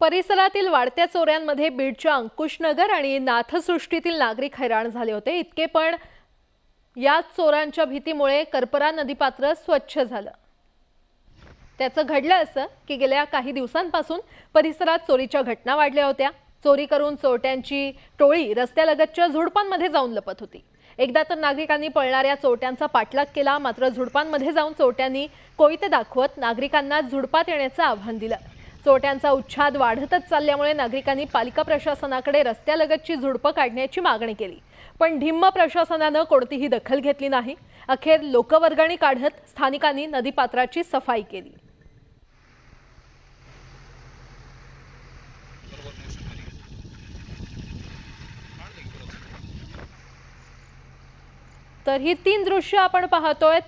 परिसरातील वाढत्या चोऱ्यांमध्ये बीडच्या अंकुशनगर आणि नाथसृष्टीतील नागरिक हैराण झाले होते. इतके पण या चोरांच्या भीतीमुळे करपरा नदीपात्र स्वच्छ झालं. त्याचं घडलं असं की गेल्या काही दिवसांपासून परिसरात चोरीच्या घटना वाढल्या होत्या. चोरी करून चोरट्यांची टोळी रस्त्यालगतच्या झुडपांमध्ये जाऊन लपत होती. एकदा तर नागरिकांनी पळणाऱ्या चोरट्यांचा पाठलाग केला मात्र झुडपांमध्ये जाऊन चोरट्यांनी कोयते दाखवत नागरिकांना झुडपात येण्याचं आव्हान दिलं. चोरट्यांचा उच्छाद वाढतच चालल्यामुळे नागरिकांनी पालिका प्रशासनाकडे रस्त्यालगतची झुडपं काढण्याची मागणी केली. पण ढिम्म प्रशासनानं कोणतीही दखल घेतली नाही. अखेर लोकवर्गणी काढत स्थानिकांनी नदीपात्राची सफाई केली. तर ही तीन दृश्य आपण पाहतोय.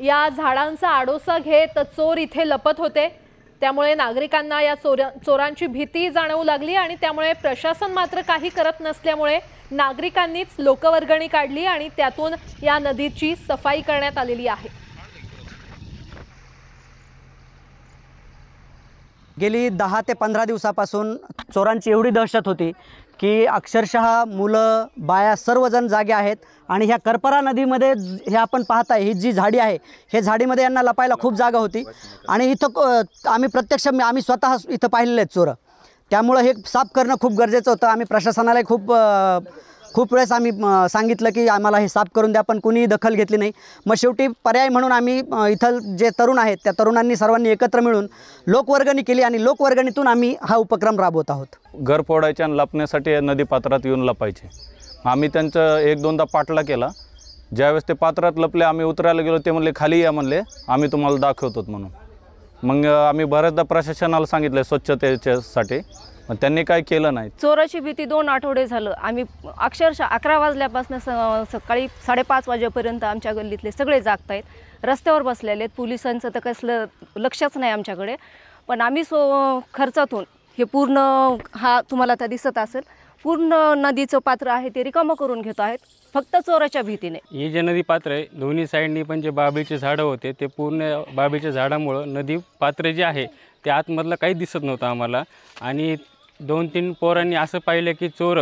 या झाडांचा आडोसा घेत चोर इथे लपत होते. त्यामुळे नागरिकांना या चोर चोरांची भीती जाणवू लागली आणि त्यामुळे प्रशासन मात्र काही करत नसल्यामुळे नागरिकांनीच लोकवर्गणी काढली आणि त्यातून या नदीची सफाई करण्यात आलेली आहे. गेली दहा ते पंधरा दिवसापासून चोरांची एवढी दहशत होती की अक्षरशः मुलं बाया सर्वजण जागे आहेत आणि ह्या करपरा नदीमध्ये हे आपण पाहताय ही जी झाडी आहे हे झाडीमध्ये यांना लपायला खूप जागा होती. आणि इथं क- आम्ही प्रत्यक्ष मी- आम्ही स्वतः इथं पाहिलेले आहेत चोरं. त्यामुळं हे साफ करणं खूप गरजेचं होतं. आम्ही प्रशासनाला खूप खूप वेळेस आम्ही सांगितलं की आम्हाला हे साफ करून द्या पण कुणीही दखल घेतली नाही. मग शेवटी पर्याय म्हणून आम्ही इथं जे तरुण आहेत त्या तरुणांनी सर्वांनी एकत्र मिळून लोकवर्गणी केली आणि लोकवर्गणीतून आम्ही हा उपक्रम राबवत आहोत. घर फोडायचे आणि लपण्यासाठी नदीपात्रात येऊन लपायचे. आम्ही त्यांचं एक दोनदा पाठला केला. ज्यावेळेस ते पात्रात लपले आम्ही उतरायला गेलो ते म्हणले खाली या म्हणले. आम्ही तुम्हाला दाखवतो म्हणून. मग आम्ही बऱ्याचदा प्रशासनाला सांगितलं स्वच्छतेच्यासाठी. पण त्यांनी काय केलं नाही. चोराची भीती दोन आठवडे झालं. आम्ही अक्षरशः अकरा वाजल्यापासून स सकाळी साडेपाच वाजेपर्यंत आमच्या गल्लीतले सगळे जागत आहेत रस्त्यावर बसलेले आहेत पोलिसांचं तर कसलं लक्षच नाही आमच्याकडे. पण आम्ही सो खर्चातून हे पूर्ण हा तुम्हाला आता दिसत असेल पूर्ण नदीचं पात्र आहे ते रिकामं करून घेतो आहेत फक्त चोराच्या भीतीने. हे जे नदी पात्र आहे दोन्ही साईडनी पण जे बाबळीचे झाडं होते ते पूर्ण बाबळीच्या झाडामुळं नदी पात्र जे आहे ते आतमधलं काही दिसत नव्हतं आम्हाला. आणि दोन तीन पोरांनी असं पाहिलं की चोर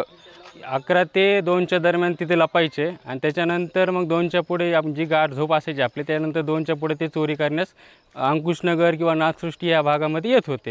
अकरा ते दोनच्या दरम्यान तिथे लपायचे आणि त्याच्यानंतर मग दोनच्या पुढे आप- जी गाठ झोप असायची आपली त्यानंतर दोनच्या पुढे ते चोरी करण्यास अंकुशनगर किंवा नागसृष्टी या भागामध्ये येत होते.